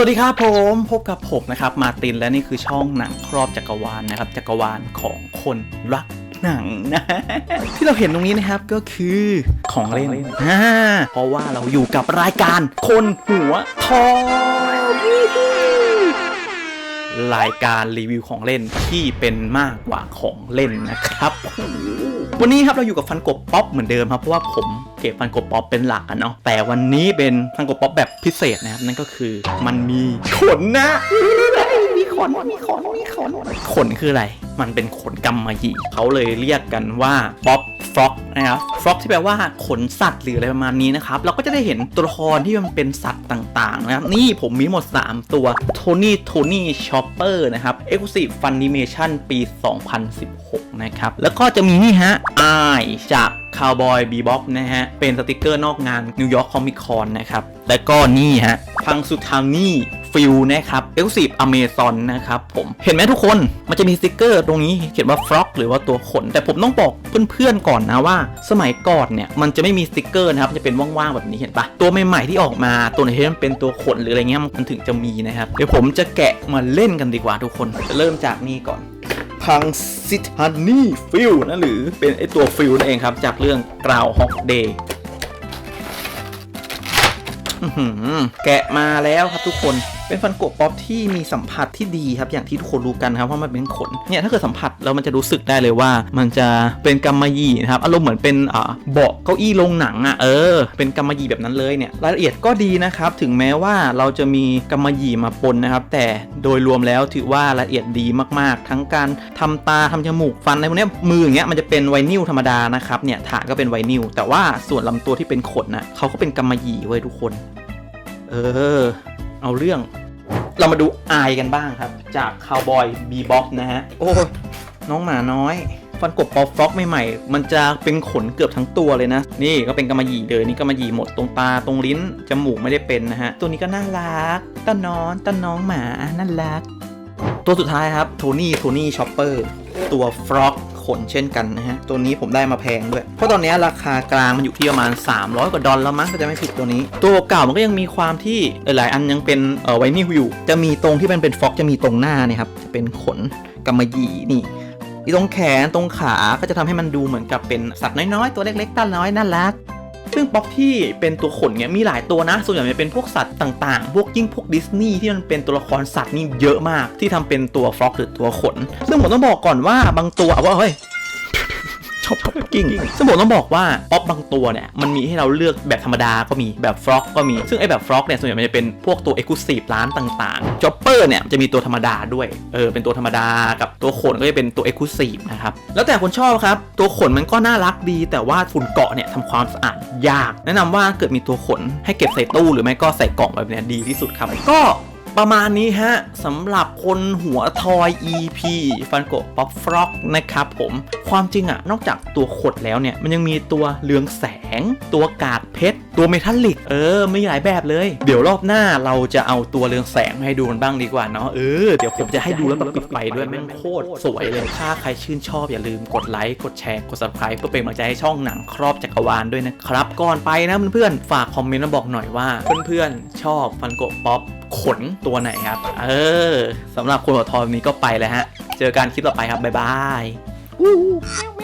สวัสดีครับผมพบกับผมนะครับมาร์ตินและนี่คือช่องหนังครอบจักรวาลนะครับ จักรวาลของคนรักหนังนะที่เราเห็นตรงนี้นะครับก็คือของเล่นอ่าเพราะว่าเราอยู่กับรายการคนหัวทอง รายการรีวิวของเล่นที่เป็นมากกว่าของเล่นนะครับ วันนี้ครับเราอยู่กับฟันกบป๊อปเหมือนเดิมครับเพราะว่าผมเก็บฟันกบป๊อปเป็นหลักอะเนาะแต่วันนี้เป็นฟันกบป๊อปแบบพิเศษนะครับนั่นก็คือมันมีขนนะมีขนมีขนมีขนขนคืออะไร มันเป็นขนกำมะหยี่เขาเลยเรียกกันว่าป๊อปฟ็อกนะครับฟ็อกที่แปลว่าขนสัตว์หรืออะไรประมาณนี้นะครับเราก็จะได้เห็นตัวละครที่มันเป็นสัตว์ต่างๆนะครับนี่ผมมีหมด 3 ตัวโทนี่โทนี่ชอปเปอร์นะครับ Exclusive Funimation ปี 2016 นะครับ แล้วก็จะมีนี่ฮะไอจาก Cowboy Bebop นะฮะ เป็นสติกเกอร์นอกงาน New York Comic Con นะครับ แล้วก็นี่ฮะพังสุทางนี่ ฟิลนะครับ Exclusive Amazon นะครับผมเห็นไหมทุกคนมันจะมีสติกเกอร์ตรงนี้เขียนว่า frog หรือว่าตัวขน แต่ผมต้องบอกเพื่อนๆก่อนนะว่า สมัยก่อนเนี่ยมันจะไม่มีสติกเกอร์นะครับจะเป็นว่างๆแบบนี้เห็นปะตัวใหม่ๆที่ออกมาตัวไหนที่มันเป็นตัวขนหรืออะไรเงี้ยมันถึงจะมีนะครับเดี๋ยวผมจะแกะมาเล่นกันดีกว่าทุกคนจะเริ่มจากนี่ก่อนพังซิทฮันนี่ฟิลนะหรือเป็นไอตัวฟิลนั่นเองครับ จากเรื่องกราวฮอกเดย์แกะมาแล้วครับทุกคน เป็นฟันโกะป๊อปที่มีสัมผัสที่ดีครับอย่างที่ทุกคนรู้กันครับเพรามันเป็นขนเนี่ยถ้าเกิดสัมผัสแล้วมันจะรู้สึกได้เลยว่า มันจะเป็นกำมะหยี่นะครับอารมณ์เหมือนเป็นอ่าเบาะเก้าอี้โรงหนังอะเออเป็นกำมะหยี่แบบนั้นเลยเนี่ยรายละเอียดก็ดีนะครับถึงแม้ว่าเราจะมีกำมะหยี่มาปนนะครับแต่โดยรวมแล้วถือว่ารายละเอียดดีมากๆ ทั้งการทำตาทำจมูกฟันในพวกนี้มืออย่างเงี้ยมันจะเป็นไวนิลธรรมดานะครับเนี่ยฐานก็เป็นไวนิลแต่ว่าส่วนลำตัวที่เป็นขนน่ะเขาก็เป็นกำมะหยี่ไว้ยทุกคน เออ เอาเรื่อง เรามาดูอายกันบ้างครับ จากคาวบอยบีบ็อกนะฮะ โอ้ยน้องหมาน้อย ฟันกบปอฟล็อกใหม่ๆ มันจะเป็นขนเกือบทั้งตัวเลยนะ นี่ก็เป็นกำมะหยี่เลยนี่กำมะหยี่หมดตรงตาตรงลิ้น จมูกไม่ได้เป็นนะฮะ ตัวนี้ก็น่ารักต้นน้อนต้นน้องหมาน่ารัก ตัวสุดท้ายครับโทนี่โทนี่ชอปเปอร์ตัวฟล็อก ขนเช่นกันนะฮะ ตัวนี้ผมได้มาแพงด้วย เพราะตอนนี้ราคากลางมันอยู่ที่ประมาณ 300 กว่าดอลแล้วมั้งถ้าจะไม่ผิดตัวนี้ ตัวเก่ามันก็ยังมีความที่หลายอันยังเป็นเออไวนิลอยู่ จะมีตรงที่มันเป็นฟล็อกจะมีตรงหน้าเนี่ยครับจะเป็นขนกำมะหยี่นี่ตรงแขนตรงขาก็จะทำให้มันดูเหมือนกับเป็นสัตว์น้อยๆ ตัวเล็กๆตั้นน้อยน่ารัก ซึ่งป๊อกที่เป็นตัวขนเนี่ยมีหลายตัวนะ ส่วนใหญ่จะเป็นพวกสัตว์ต่างๆ พวกยิ่งพวกดิสนีย์ที่มันเป็นตัวละครสัตว์นี่เยอะมาก ที่ทำเป็นตัวฟล็อกหรือตัวขน ซึ่งผมต้องบอกก่อนว่าบางตัวว่าเฮ้ย ชอบป๊อปกิ้งซึ่งผมต้องบอกว่าป๊อปบางตัวเนี่ยมันมีให้เราเลือกแบบธรรมดาก็มีแบบฟล็อกก็มี ซึ่งไอ้แบบฟล็อกเนี่ยส่วนใหญ่มันจะเป็นพวกตัวเอ็กซ์คลูซีฟร้านต่างๆจ็อปเปอร์เนี่ยจะมีตัวธรรมดาด้วยเออเป็นตัวธรรมดากับตัวขนก็จะเป็นตัวเอ็กซ์คลูซีฟนะครับแล้วแต่คนชอบครับตัวขนมันก็น่ารักดี แต่ว่าฝุ่นเกาะเนี่ยทำความสะอาดยาก แนะนำว่าเกิดมีตัวขนให้เก็บใส่ตู้หรือไม่ก็ใส่กล่องแบบเนี้ยดีที่สุดครับก็ ประมาณนี้ฮะสำหรับคนหัวทอย EP ฟันโกป๊อปฟล็อกนะครับผมความจริงอะนอกจากตัวขดแล้วเนี่ย มันยังมีตัวเรืองแสง ตัวกาดเพชร ตัวเมทัลลิก เออ ไม่หลายแบบเลย เดี๋ยวรอบหน้าเราจะเอาตัวเรืองแสงมาให้ดูกันบ้างดีกว่าเนาะเออเดี๋ยวผมจะให้ดูแล้วแบบปิดไฟด้วยแม่งโคตรสวยเลยถ้าใครชื่นชอบอย่าลืมกดไลค์กดแชร์กด subscribe เพื่อเป็นกำลังใจให้ช่องหนังครอบจักรวาลด้วยนะครับก่อนไปนะเพื่อนๆฝากคอมเมนต์มาบอกหน่อยว่าเพื่อนๆชอบฟันโกป๊อป ขนตัวไหนครับ เออสำหรับคนหัวทองนี้ก็ไปแล้วฮะ เจอกันคลิปต่อไปครับ บ๊ายบาย